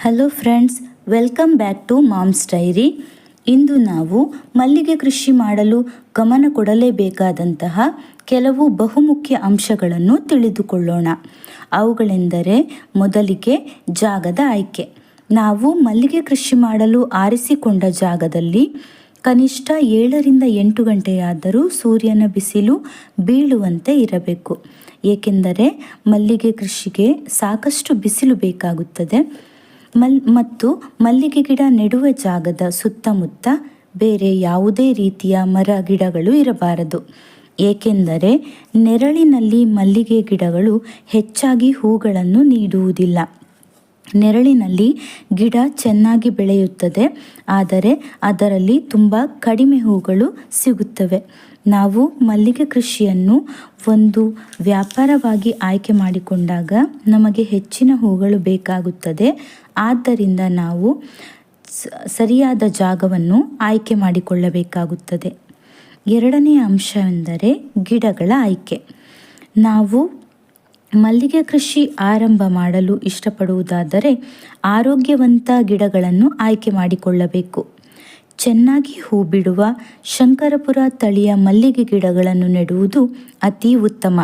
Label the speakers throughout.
Speaker 1: Hello friends welcome back to mom's diary ಇಂದು ನಾವು ಮಲ್ಲಿಗೆ ಕೃಷಿ ಮಾಡಲು ಗಮನ ಕೊಡಲೇಬೇಕಾದಂತಹ ಕೆಲವು ಬಹುಮುಖ್ಯ ಅಂಶಗಳನ್ನು ತಿಳಿದುಕೊಳ್ಳೋಣ. ಅವುಗಳೆಂದರೆ ಮೊದಲಿಗೆ ಜಾಗದ ಆಯ್ಕೆ. ನಾವು ಮಲ್ಲಿಗೆ ಕೃಷಿ ಮಾಡಲು ಆರಿಸಿಕೊಂಡ ಜಾಗದಲ್ಲಿ ಕನಿಷ್ಠ ಏಳರಿಂದ ಎಂಟು ಗಂಟೆಯಾದರೂ ಸೂರ್ಯನ ಬಿಸಿಲು ಬೀಳುವಂತೆ ಇರಬೇಕು. ಏಕೆಂದರೆ ಮಲ್ಲಿಗೆ ಕೃಷಿಗೆ ಸಾಕಷ್ಟು ಬಿಸಿಲು ಬೇಕಾಗುತ್ತದೆ. ಮಲ್ ಮತ್ತು ಮಲ್ಲಿಗೆ ಗಿಡ ನೆಡುವ ಜಾಗದ ಸುತ್ತಮುತ್ತ ಬೇರೆ ಯಾವುದೇ ರೀತಿಯ ಮರ ಗಿಡಗಳು ಇರಬಾರದು. ಏಕೆಂದರೆ ನೆರಳಿನಲ್ಲಿ ಮಲ್ಲಿಗೆ ಗಿಡಗಳು ಹೆಚ್ಚಾಗಿ ಹೂಗಳನ್ನು ನೀಡುವುದಿಲ್ಲ. ನೆರಳಿನಲ್ಲಿ ಗಿಡ ಚೆನ್ನಾಗಿ ಬೆಳೆಯುತ್ತದೆ, ಆದರೆ ಅದರಲ್ಲಿ ತುಂಬ ಕಡಿಮೆ ಹೂಗಳು ಸಿಗುತ್ತವೆ. ನಾವು ಮಲ್ಲಿಗೆ ಕೃಷಿಯನ್ನು ಒಂದು ವ್ಯಾಪಾರವಾಗಿ ಆಯ್ಕೆ ಮಾಡಿಕೊಂಡಾಗ ನಮಗೆ ಹೆಚ್ಚಿನ ಹೂಗಳು ಬೇಕಾಗುತ್ತದೆ. ಆದ್ದರಿಂದ ನಾವು ಸರಿಯಾದ ಜಾಗವನ್ನು ಆಯ್ಕೆ ಮಾಡಿಕೊಳ್ಳಬೇಕಾಗುತ್ತದೆ. ಎರಡನೆಯ ಅಂಶವೆಂದರೆ ಗಿಡಗಳ ಆಯ್ಕೆ. ನಾವು ಮಲ್ಲಿಗೆ ಕೃಷಿ ಆರಂಭ ಮಾಡಲು ಇಷ್ಟಪಡುವುದಾದರೆ ಆರೋಗ್ಯವಂತ ಗಿಡಗಳನ್ನು ಆಯ್ಕೆ ಮಾಡಿಕೊಳ್ಳಬೇಕು. ಚೆನ್ನಾಗಿ ಹೂ ಬಿಡುವ ಶಂಕರಪುರ ತಳಿಯ ಮಲ್ಲಿಗೆ ಗಿಡಗಳನ್ನು ನೆಡುವುದು ಅತಿ ಉತ್ತಮ.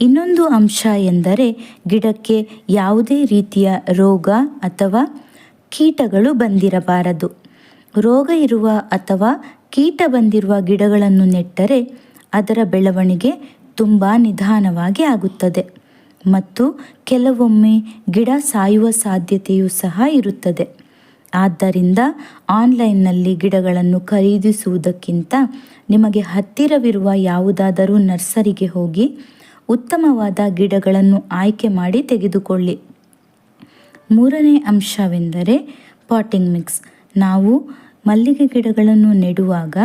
Speaker 1: ಇನ್ನೊಂದು ಅಂಶ ಎಂದರೆ ಗಿಡಕ್ಕೆ ಯಾವುದೇ ರೀತಿಯ ರೋಗ ಅಥವಾ ಕೀಟಗಳು ಬಂದಿರಬಾರದು. ರೋಗ ಇರುವ ಅಥವಾ ಕೀಟ ಬಂದಿರುವ ಗಿಡಗಳನ್ನು ನೆಟ್ಟರೆ ಅದರ ಬೆಳವಣಿಗೆ ತುಂಬ ನಿಧಾನವಾಗಿ ಆಗುತ್ತದೆ. ಮತ್ತು ಕೆಲವೊಮ್ಮೆ ಗಿಡ ಸಾಯುವ ಸಾಧ್ಯತೆಯೂ ಸಹ ಇರುತ್ತದೆ. ಆದ್ದರಿಂದ ಆನ್ಲೈನ್ನಲ್ಲಿ ಗಿಡಗಳನ್ನು ಖರೀದಿಸುವುದಕ್ಕಿಂತ ನಿಮಗೆ ಹತ್ತಿರವಿರುವ ಯಾವುದಾದರೂ ನರ್ಸರಿಗೆ ಹೋಗಿ ಉತ್ತಮವಾದ ಗಿಡಗಳನ್ನು ಆಯ್ಕೆ ಮಾಡಿ ತೆಗೆದುಕೊಳ್ಳಿ. ಮೂರನೇ ಅಂಶವೆಂದರೆ ಪಾಟಿಂಗ್ ಮಿಕ್ಸ್. ನಾವು ಮಲ್ಲಿಗೆ ಗಿಡಗಳನ್ನು ನೆಡುವಾಗ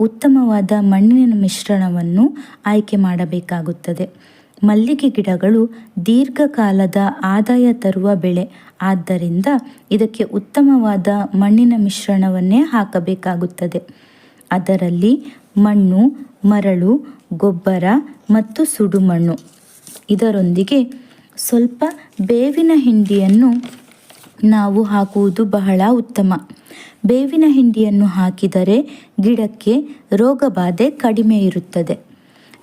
Speaker 1: ಉತ್ತಮವಾದ ಮಣ್ಣಿನ ಮಿಶ್ರಣವನ್ನು ಆಯ್ಕೆ ಮಾಡಬೇಕಾಗುತ್ತದೆ. ಮಲ್ಲಿಗೆ ಗಿಡಗಳು ದೀರ್ಘಕಾಲದ ಆದಾಯ ತರುವ ಬೆಳೆ. ಆದ್ದರಿಂದ ಇದಕ್ಕೆ ಉತ್ತಮವಾದ ಮಣ್ಣಿನ ಮಿಶ್ರಣವನ್ನೇ ಹಾಕಬೇಕಾಗುತ್ತದೆ. ಅದರಲ್ಲಿ ಮಣ್ಣು, ಮರಳು, ಗೊಬ್ಬರ ಮತ್ತು ಸುಡುಮಣ್ಣು ಇದರೊಂದಿಗೆ ಸ್ವಲ್ಪ ಬೇವಿನ ಹಿಂಡಿಯನ್ನು ನಾವು ಹಾಕುವುದು ಬಹಳ ಉತ್ತಮ. ಬೇವಿನ ಹಿಂಡಿಯನ್ನು ಹಾಕಿದರೆ ಗಿಡಕ್ಕೆ ರೋಗಬಾಧೆ ಕಡಿಮೆ ಇರುತ್ತದೆ.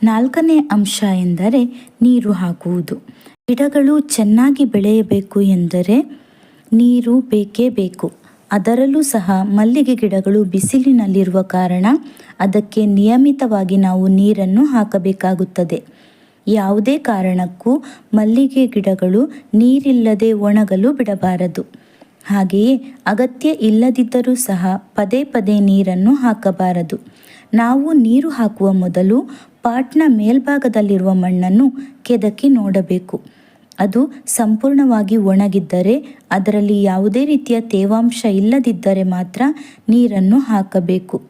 Speaker 1: ನಾಲ್ಕನೇ ಅಂಶ ಎಂದರೆ ನೀರು ಹಾಕುವುದು. ಗಿಡಗಳು ಚೆನ್ನಾಗಿ ಬೆಳೆಯಬೇಕು ಎಂದರೆ ನೀರು ಬೇಕೇ ಬೇಕು. ಅದರಲ್ಲೂ ಸಹ ಮಲ್ಲಿಗೆ ಗಿಡಗಳು ಬಿಸಿಲಿನಲ್ಲಿರುವ ಕಾರಣ ಅದಕ್ಕೆ ನಿಯಮಿತವಾಗಿ ನಾವು ನೀರನ್ನು ಹಾಕಬೇಕಾಗುತ್ತದೆ. ಯಾವುದೇ ಕಾರಣಕ್ಕೂ ಮಲ್ಲಿಗೆ ಗಿಡಗಳು ನೀರಿಲ್ಲದೆ ಒಣಗಲು ಬಿಡಬಾರದು. ಹಾಗೆಯೇ ಅಗತ್ಯ ಇಲ್ಲದಿದ್ದರೂ ಸಹ ಪದೇ ಪದೇ ನೀರನ್ನು ಹಾಕಬಾರದು. ನಾವು ನೀರು ಹಾಕುವ ಮೊದಲು ಪಾಟ್ನ ಮೇಲ್ಭಾಗದಲ್ಲಿರುವ ಮಣ್ಣನ್ನು ಕೆದಕಿ ನೋಡಬೇಕು. ಅದು ಸಂಪೂರ್ಣವಾಗಿ ಒಣಗಿದ್ದರೆ ಅದರಲ್ಲಿ ಯಾವುದೇ ರೀತಿಯ ತೇವಾಂಶ ಇಲ್ಲದಿದ್ದರೆ ಮಾತ್ರ ನೀರನ್ನು ಹಾಕಬೇಕು.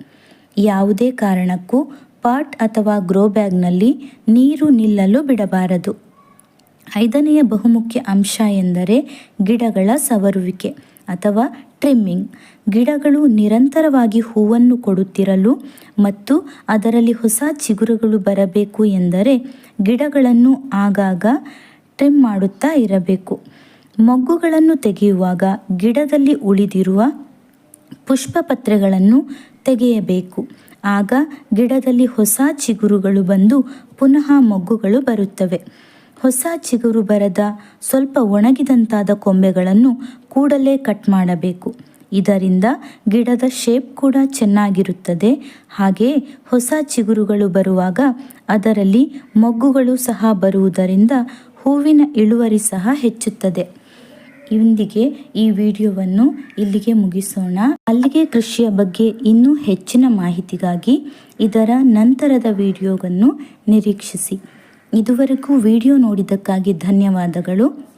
Speaker 1: ಯಾವುದೇ ಕಾರಣಕ್ಕೂ ಪಾಟ್ ಅಥವಾ ಗ್ರೋ ಬ್ಯಾಗ್ನಲ್ಲಿ ನೀರು ನಿಲ್ಲಲು ಬಿಡಬಾರದು. ಐದನೆಯ ಬಹುಮುಖ್ಯ ಅಂಶ ಎಂದರೆ ಗಿಡಗಳ ಸವರುವಿಕೆ. ಅಥವಾ ಟ್ರಿಮ್ಮಿಂಗ್. ಗಿಡಗಳು ನಿರಂತರವಾಗಿ ಹೂವನ್ನು ಕೊಡುತ್ತಿರಲು ಮತ್ತು ಅದರಲ್ಲಿ ಹೊಸ ಚಿಗುರುಗಳು ಬರಬೇಕು ಎಂದರೆ ಗಿಡಗಳನ್ನು ಆಗಾಗ ಟ್ರಿಮ್ ಮಾಡುತ್ತಾ ಇರಬೇಕು. ಮೊಗ್ಗುಗಳನ್ನು ತೆಗೆಯುವಾಗ ಗಿಡದಲ್ಲಿ ಉಳಿದಿರುವ ಪುಷ್ಪಪತ್ರೆಗಳನ್ನು ತೆಗೆಯಬೇಕು. ಆಗ ಗಿಡದಲ್ಲಿ ಹೊಸ ಚಿಗುರುಗಳು ಬಂದು ಪುನಃ ಮೊಗ್ಗುಗಳು ಬರುತ್ತವೆ. ಹೊಸ ಚಿಗುರು ಬರದ ಸ್ವಲ್ಪ ಒಣಗಿದಂತಾದ ಕೊಂಬೆಗಳನ್ನು ಕೂಡಲೇ ಕಟ್ ಮಾಡಬೇಕು. ಇದರಿಂದ ಗಿಡದ ಶೇಪ್ ಕೂಡ ಚೆನ್ನಾಗಿರುತ್ತದೆ. ಹಾಗೆಯೇ ಹೊಸ ಚಿಗುರುಗಳು ಬರುವಾಗ ಅದರಲ್ಲಿ ಮೊಗ್ಗುಗಳು ಸಹ ಬರುವುದರಿಂದ ಹೂವಿನ ಇಳುವರಿ ಸಹ ಹೆಚ್ಚುತ್ತದೆ. ಇಂದಿಗೆ ಈ ವಿಡಿಯೋವನ್ನು ಇಲ್ಲಿಗೆ ಮುಗಿಸೋಣ. ಅಲ್ಲಿಗೆ ಕೃಷಿಯ ಬಗ್ಗೆ ಇನ್ನೂ ಹೆಚ್ಚಿನ ಮಾಹಿತಿಗಾಗಿ ಇದರ ನಂತರದ ವಿಡಿಯೋವನ್ನು ನಿರೀಕ್ಷಿಸಿ. ಇದುವರೆಗೂ ವಿಡಿಯೋ ನೋಡಿದ್ದಕ್ಕಾಗಿ ಧನ್ಯವಾದಗಳು.